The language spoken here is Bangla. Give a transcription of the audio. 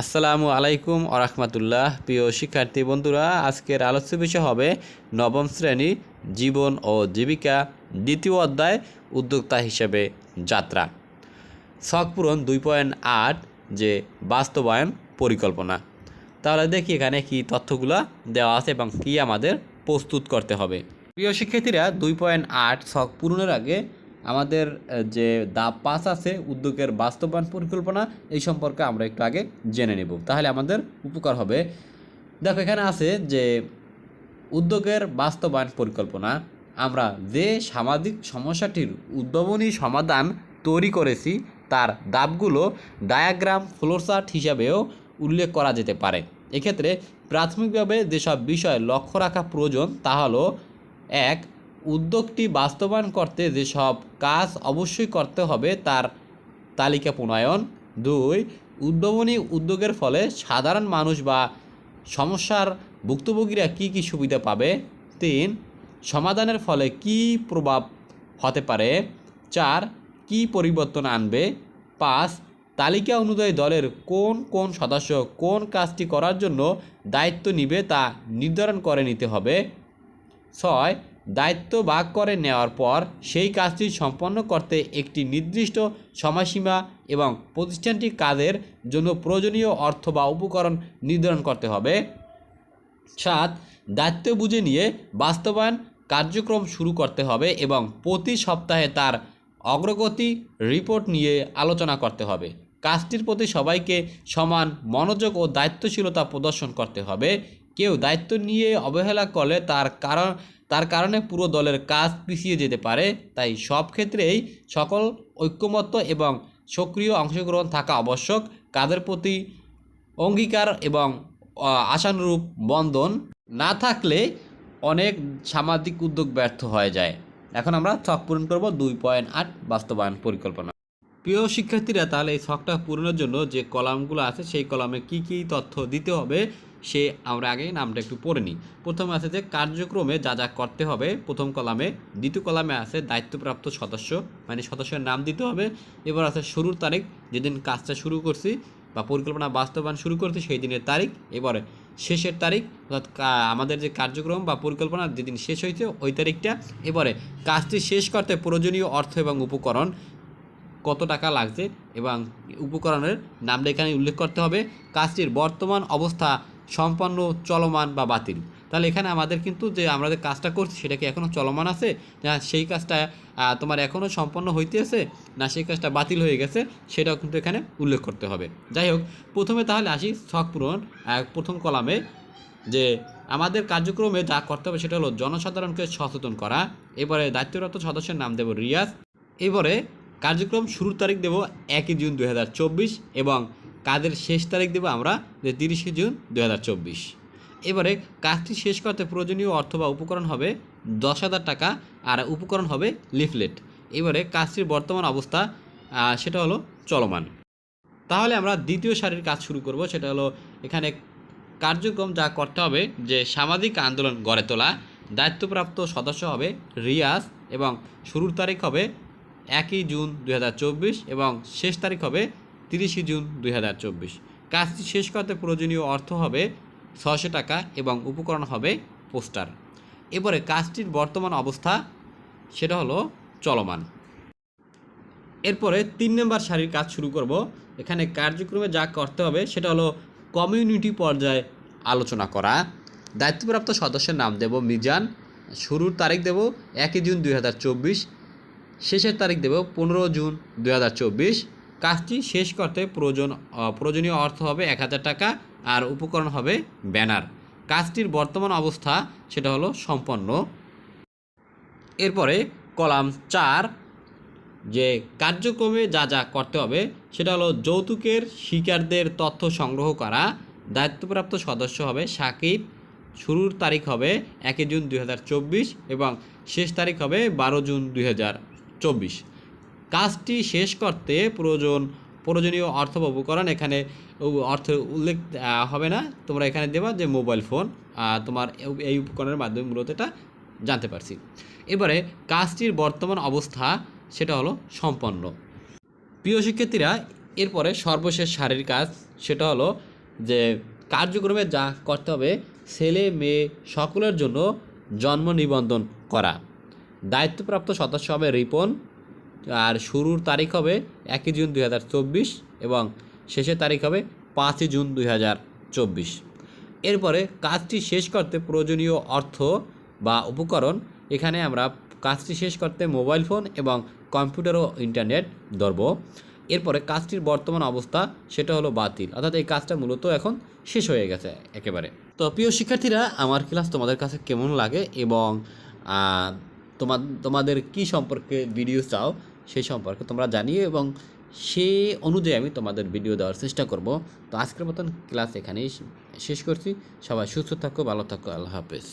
আসসালামু আলাইকুম আরহামতুল্লাহ প্রিয় শিক্ষার্থী বন্ধুরা, আজকের আলোচ্য বিষয় হবে নবম শ্রেণি জীবন ও জীবিকা দ্বিতীয় অধ্যায় উদ্যোক্তা হিসেবে যাত্রা। শখ পূরণ দুই পয়েন্ট আট যে বাস্তবায়ন পরিকল্পনা। তাহলে দেখি এখানে কি তথ্যগুলো দেওয়া আছে এবং কি আমাদের প্রস্তুত করতে হবে। প্রিয় শিক্ষার্থীরা, দুই পয়েন্ট আট শখ পূরণের আগে আমাদের যে দাব পাস আছে, উদ্যোগের বাস্তবায়ন পরিকল্পনা, এই সম্পর্কে আমরা একটু আগে জেনে নেব। তাহলে আমাদের উপকার হবে। দেখো, এখানে আছে যে উদ্যোগের বাস্তবায়ন পরিকল্পনা, আমরা যে সামাজিক সমস্যাটির উদ্ভাবনী সমাধান তৈরি করেছি, তার দাবগুলো ডায়াগ্রাম ফ্লোরচার্ট হিসাবেও উল্লেখ করা যেতে পারে। এক্ষেত্রে প্রাথমিকভাবে যেসব বিষয় লক্ষ্য রাখা প্রয়োজন, তা হলো, এক উদ্যোগটি বাস্তবায়ন করতে যেসব কাজ অবশ্যই করতে হবে তার তালিকা প্রণয়ন। দুই, উদ্ভাবনী উদ্যোগের ফলে সাধারণ মানুষ বা সমস্যার ভুক্তভোগীরা কী কী সুবিধা পাবে? তিন, সমাধানের ফলে কী প্রভাব হতে পারে? চার, কী পরিবর্তন আনবে? পাঁচ, তালিকা অনুযায়ী দলের কোন কোন সদস্য কোন কাজটি করার জন্য দায়িত্ব নিবে তা নির্ধারণ করে নিতে হবে। ছয় দায়িত্ব ভাগ করে নেওয়ার পর সেই কাজটি সম্পন্ন করতে একটি নির্দিষ্ট সময়সীমা এবং প্রতিষ্ঠানটি কাজের জন্য প্রয়োজনীয় অর্থ বা উপকরণ নির্ধারণ করতে হবে। সাত, দায়িত্ব বুঝে নিয়ে বাস্তবায়ন কার্যক্রম শুরু করতে হবে এবং প্রতি সপ্তাহে তার অগ্রগতি রিপোর্ট নিয়ে আলোচনা করতে হবে। কাজটির প্রতি সবাইকে সমান মনোযোগ ও দায়িত্বশীলতা প্রদর্শন করতে হবে। কেউ দায়িত্ব নিয়ে অবহেলা করলে তার কারণ তার কারণে পুরো দলের কাজ পিছিয়ে যেতে পারে। তাই সব ক্ষেত্রেই সকল ঐক্যমত্য এবং সক্রিয় অংশগ্রহণ থাকা আবশ্যক। কাজের প্রতি অঙ্গীকার এবং আশানুরূপ বন্ধন না থাকলে অনেক সামাজিক উদ্যোগ ব্যর্থ হয়ে যায়। এখন আমরা ছক পূরণ করব দুই পয়েন্ট আট বাস্তবায়ন পরিকল্পনা। প্রিয় শিক্ষার্থীরা, তাহলে এই ছকটা পূরণের জন্য যে কলামগুলো আছে, সেই কলামে কি কি তথ্য দিতে হবে সে আমরা আগে নামটা একটু পড়ে নিই। প্রথমে আছে যে কার্যক্রমে যা যা করতে হবে, প্রথম কলামে, দ্বিতীয় কলামে আছে দায়িত্বপ্রাপ্ত সদস্য মানে সদস্যের নাম দিতে হবে। এবার আছে শুরুর তারিখ, যেদিন কাজটা শুরু করছি বা পরিকল্পনা বাস্তবায়ন শুরু করছি সেই দিনের তারিখ, এবারে শেষের তারিখ, অর্থাৎ আমাদের যে কার্যক্রম বা পরিকল্পনা যেদিন শেষ হয়েছে ওই তারিখটা, এবারে কাজটি শেষ করতে প্রয়োজনীয় অর্থ এবং উপকরণ কত টাকা লাগছে এবং উপকরণের নামটা এখানে উল্লেখ করতে হবে। কাজটির বর্তমান অবস্থা সম্পন্ন, চলমান বা বাতিল। তাহলে এখানে আমাদের কিন্তু যে আমরা যে কাজটা করছি, সেটা কি এখনও চলমান আছে? না, সেই কাজটা তোমার এখনও সম্পন্ন হইতেছে, না সেই কাজটা বাতিল হয়ে গেছে, সেটাও কিন্তু এখানে উল্লেখ করতে হবে। যাই হোক, প্রথমে তাহলে আসি ছক পূরণ প্রথম কলামে, যে আমাদের কার্যক্রমে যা করতে হবে সেটা হলো জনসাধারণকে সচেতন করা, এবারে দায়িত্বরত সদস্যের নাম দেব রিয়াজ, এবারে কার্যক্রম শুরুর তারিখ দেব একই জুন দু হাজার চব্বিশ এবং কাজের শেষ তারিখ দেব আমরা, যে তিরিশে জুন দু হাজার চব্বিশ। এবারে কাজটি শেষ করতে প্রয়োজনীয় অর্থ বা উপকরণ হবে দশ হাজার টাকা আর উপকরণ হবে লিফলেট। এবারে কাজটির বর্তমান অবস্থা সেটা হলো চলমান। তাহলে আমরা দ্বিতীয় সারির কাজ শুরু করব, সেটা হলো এখানে কার্যক্রম যা করতে হবে, যে সামাজিক আন্দোলন গড়ে তোলা। দায়িত্বপ্রাপ্ত সদস্য হবে রিয়াজ এবং শুরুর তারিখ হবে একই জুন দু হাজার চব্বিশ এবং শেষ তারিখ হবে তিরিশে জুন দুই হাজার চব্বিশ। কাজটি শেষ করতে প্রয়োজনীয় অর্থ হবে ছশো টাকা এবং উপকরণ হবে পোস্টার। এবারে কাজটির বর্তমান অবস্থা, সেটা হলো চলমান। এরপরে তিন নম্বর সারির কাজ শুরু করব। এখানে কার্যক্রমে যা করতে হবে, সেটা হলো কমিউনিটি পর্যায়ে আলোচনা করা। দায়িত্বপ্রাপ্ত সদস্যের নাম দেব মিজান। শুরুর তারিখ দেব একই জুন দু হাজার চব্বিশ। শেষের তারিখ দেব পনেরো জুন দু হাজার চব্বিশ। কাজটি শেষ করতে প্রয়োজন প্রয়োজনীয় অর্থ হবে এক হাজার টাকা আর উপকরণ হবে ব্যানার। কাজটির বর্তমান অবস্থা সেটা হলো সম্পন্ন। এরপরে কলাম চার, যে কার্যক্রমে যা যা করতে হবে সেটা হলো যৌতুকের শিকারদের তথ্য সংগ্রহ করা, দায়িত্বপ্রাপ্ত সদস্য হবে সাকিব, শুরুর তারিখ হবে একই জুন দু হাজার চব্বিশ এবং শেষ তারিখ হবে বারো জুন দুই হাজার চব্বিশ। কাজটি শেষ করতে প্রয়োজন, প্রয়োজনীয় অর্থ বা উপকরণ এখানে অর্থ উল্লেখ হবে না। তোমরা এখানে দেবা যে মোবাইল ফোন তোমার এই- উপকরণের মাধ্যমে মূলত এটা জানতে পারছি। এবারে কাজটির বর্তমান অবস্থা, সেটা হলো সম্পন্ন। প্রিয় শিক্ষার্থীরা, এরপরে সর্বশেষ সারির কাজ, সেটা হলো যে কার্যক্রমে যা করতে হবে, ছেলে, মেয়ে সকলের জন্য জন্ম নিবন্ধন করা। দায়িত্বপ্রাপ্ত সদস্য হবে রিপন। আর শুরুর তারিখ হবে একই জুন দু হাজার চব্বিশ এবং শেষের তারিখ হবে পাঁচই জুন দু হাজার চব্বিশ। এরপরে কাজটি শেষ করতে প্রয়োজনীয় অর্থ বা উপকরণ, এখানে আমরা কাজটি শেষ করতে মোবাইল ফোন এবং কম্পিউটার ও ইন্টারনেট ধরব। এরপরে কাজটির বর্তমান অবস্থা, সেটা হলো বাতিল। অর্থাৎ এই কাজটা মূলত এখন শেষ হয়ে গেছে একেবারে। তো প্রিয় শিক্ষার্থীরা, আমার ক্লাস তোমাদের কাছে কেমন লাগে এবং তোমার তোমাদের কি সম্পর্কে ভিডিও চাও সেই সম্পর্কে তোমরা জানিও এবং সে অনুযায়ী আমি তোমাদের ভিডিও দেওয়ার চেষ্টা করব। তো আজকের মতন ক্লাস এখানেই শেষ করছি। সবাই সুস্থ থাকো, ভালো থাকো, আল্লাহ হাফেজ।